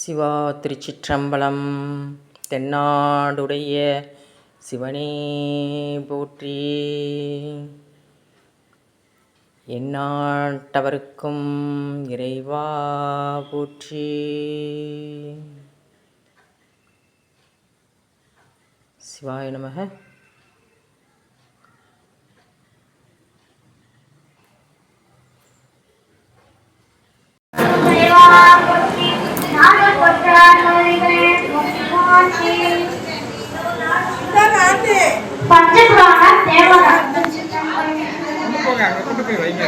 சிவா திருச்சிற்றம்பலம் தென்னாடுடைய சிவனே போற்றி. எந்நாட்டவர்க்கும் இறைவா போற்றி. சிவாய நமக. பஞ்சபுராண தேவரம் போங்க கொண்டு போய் வைங்க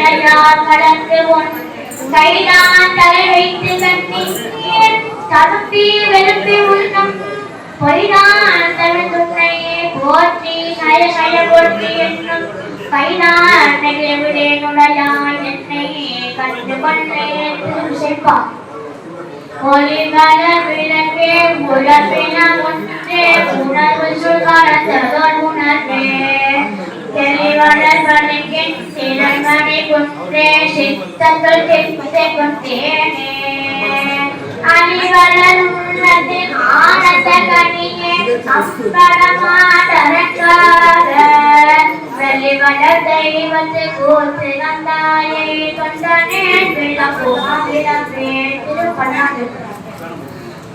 உன் பிறையால் உன் கைதான் தலை வைத்து கண்ணி தடுப்பி வெளுப்பி உள்ளம் பொய்தான் தவிர்த்துன்னையே போற்றி சய போற்றி என்னும். கைதான் நெகிழ்விடே நுழையாய் கண்டு கொண்டே விளக்கே உணர்வு உணர்வே. தெளிவளர் திறன்மணி குன்றே சித்தத்துள் திட்டை கொண்டேனே அணிவளர் உள்ளத்தின் ஆனந்த கனியே அம்பலமாடரக்கார வெளிவளர் தெய்வத்து கூத்து நந்தாயை கொண்டனே விளக்குமாவிடவே திருப்பண்ணாது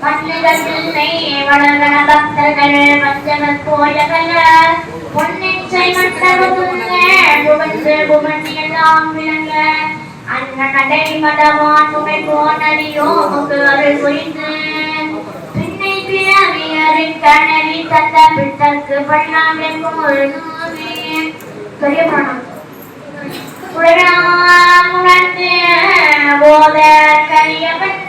மண்ணிடத்தில்லை வளர்கண பக்தர்கள் மஞ்சள் போயகல பொன்னிச்சை மண்டபத்துள்ளே புகழ்ந்து புகழ்ந்து எல்லாம் விளங்க அண்ணன் நடை மடவான் புகை போனடியோ முக்கு அருள் புரிந்து பின்னை பிறவியரின் கணவி தந்த பித்தற்கு பண்ணாமே போல் பெரிய பிராணம் உடனே போத கரிய பண்ண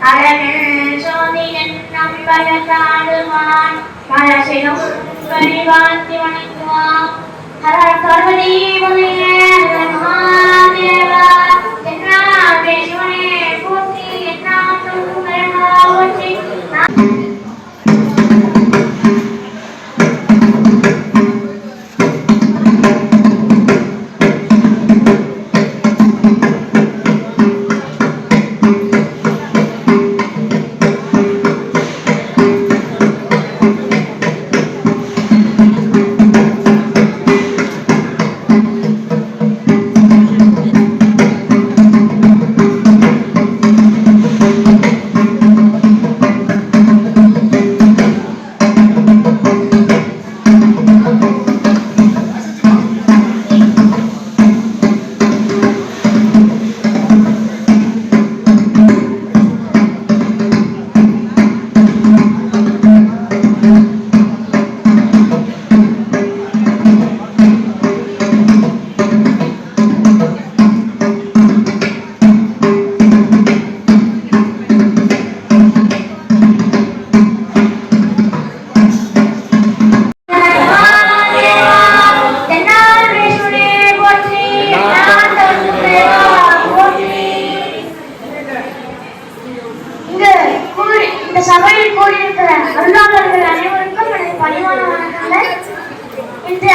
அழகில் சோதியன் நம்பகத்தாடுவான் மனசிலும் பரிவாத்தி வணங்குவான் ஹர பார்வதி மகாதேவா என்னாமே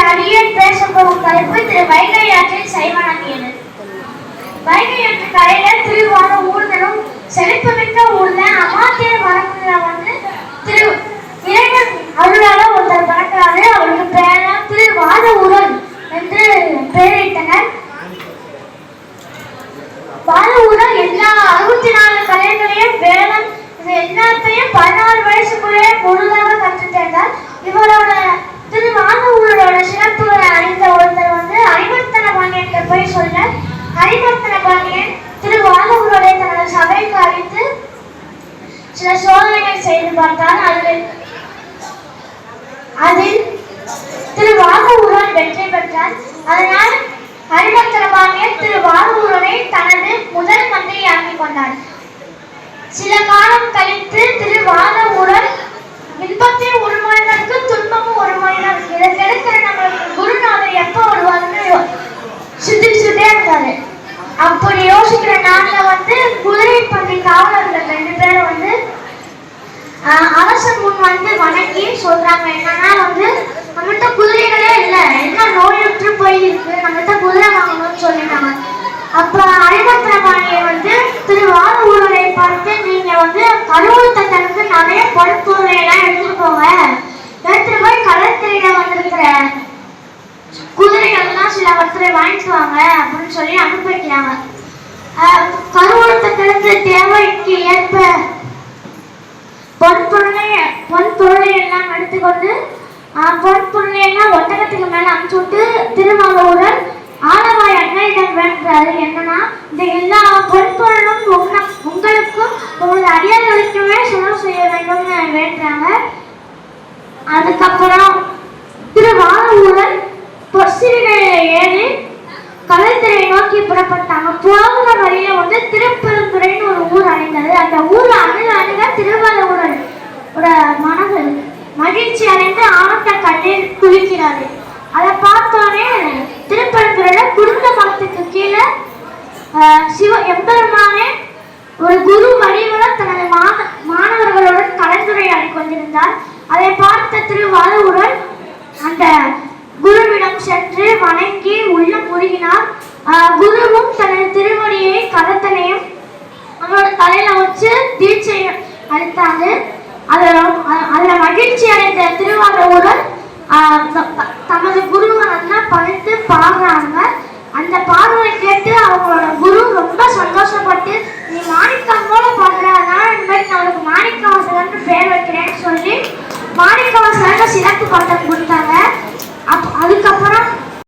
அடியேன் பேச போகும் தலைப்பு திரு வைகை ஆற்றில் சைவனாகியது. வைகை ஆற்று கரையில திருவாத ஊர்தலும் செழிப்புமிக்க ஊர்ல அமாத்திய மரத்துல வந்து திரு இறைவன் அருளால ஒருத்தர் கொண்டார் சில காலம் கழித்து திருவாத உடல் இன்பத்தில் ஒரு மனிதனுக்கு துன்பமும் ஒரு மனிதனுக்கு இதற்கெடுக்கிற நம்ம குருநாதர் எப்ப வருவாருன்னு சுத்தி சுத்தே இருந்தாரு அப்படி யோசிக்கிற நாள்ல வந்து குதிரை பண்ணி காவலர்கள் ரெண்டு பேரும் வந்து அரசன் முன் வந்து வணங்கி சொல்றாங்க. என்னன்னா வந்து நம்மகிட்ட குதிரைகளே இல்லை. என்ன நோயுற்று போயிருக்கு நம்மகிட்ட குதிரை வாங்கணும்னு சொல்லிட்டாங்க. அப்ப அரிமத்திரபாணியை வந்து திரு வாரூரரை பார்த்து நீங்க வந்து கடவுள் தந்தனுக்கு நிறைய பொருட்பொருளை எல்லாம் எடுத்துட்டு போங்க எடுத்துட்டு போய் கடற்கரையில வந்திருக்கிற குதிரைகள்லாம் சிலவற்றை வாங்கிட்டு வாங்க அப்படின்னு சொல்லி அனுப்பி வைக்கிறாங்க. ஆஹ் கருவூலத்துக்கு தேவைக்கு எம்பெருமானே ஒரு குரு வடிவில் தனது மாணவர்களுடன் கலந்துரையாடி கொண்டிருந்தார். அதை பார்த்த திருவாரூரன் அந்த குருவிடம் சென்று வணங்கி உள்ள முருகினார். குருவும் தனது திருவடியை கரத்தனையும் அவரோட தலையில வச்சு தீட்சை அளித்தாரு. அதுல அதுல மகிழ்ச்சி அடைந்த திருவாரூரன் த- தமது குருவை நல்லா பணித்து பாடுறாங்க.